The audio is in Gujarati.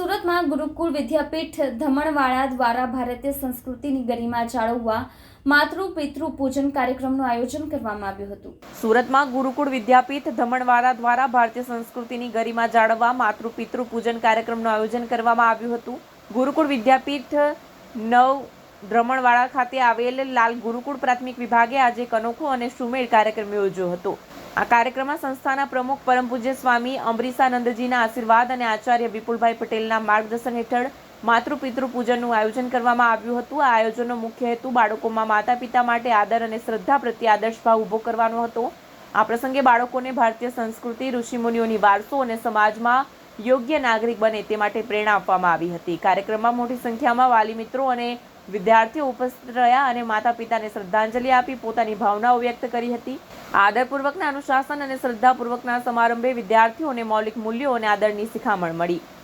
સુરતમાં ગુરુકુળ વિદ્યાપીઠ ધમણવાળા દ્વારા ભારતીય સંસ્કૃતિની ગરિમા જાળવવા માતૃ પિતૃ પૂજન કાર્યક્રમનું આયોજન કરવામાં આવ્યું હતું. સુરતમાં ગુરુકુળ વિદ્યાપીઠ ધમણવાળા દ્વારા ભારતીય સંસ્કૃતિની ગરિમા જાળવવા માતૃ પિતૃ પૂજન કાર્યક્રમનું આયોજન કરવામાં આવ્યું હતું. ગુરુકુળ વિદ્યાપીઠ નવ ધ્રમણવાળા ખાતે આવેલ લાલ ગુરુકુળ પ્રાથમિક વિભાગે આજે એક અનોખો અને સુમેળ કાર્યક્રમ યોજ્યો હતો. આ કાર્યક્રમમાં સંસ્થાના પ્રમુખ પરમ પૂજ્ય સ્વામી અમરીશાનંદજીના આશીર્વાદ અને આચાર્ય વિપુલભાઈ પટેલના માર્ગદર્શન હેઠળ માતૃપિતૃ પૂજનનું આયોજન કરવામાં આવ્યું હતું. આ આયોજનનો મુખ્ય હેતુ બાળકોમાં માતા પિતા માટે આદર અને શ્રદ્ધા પ્રત્યે આદર્શ ભાવ ઊભો કરવાનો હતો. આ પ્રસંગે બાળકોને ભારતીય સંસ્કૃતિ, ઋષિમુનિઓની વારસો અને સમાજમાં યોગ્ય નાગરિક બને તે માટે પ્રેરણા આપવામાં આવી હતી. કાર્યક્રમમાં મોટી સંખ્યામાં વાલી મિત્રો અને વિદ્યાર્થીઓ ઉપસ્થિત રહ્યા અને માતા પિતાને શ્રદ્ધાંજલિ આપી પોતાની ભાવનાઓ વ્યક્ત કરી હતી. આદરપૂર્વકના અનુશાસન અને શ્રદ્ધાપૂર્વકના સમારંભે વિદ્યાર્થીઓને મૌલિક મૂલ્યો અને આદરની શિખામણ મળી.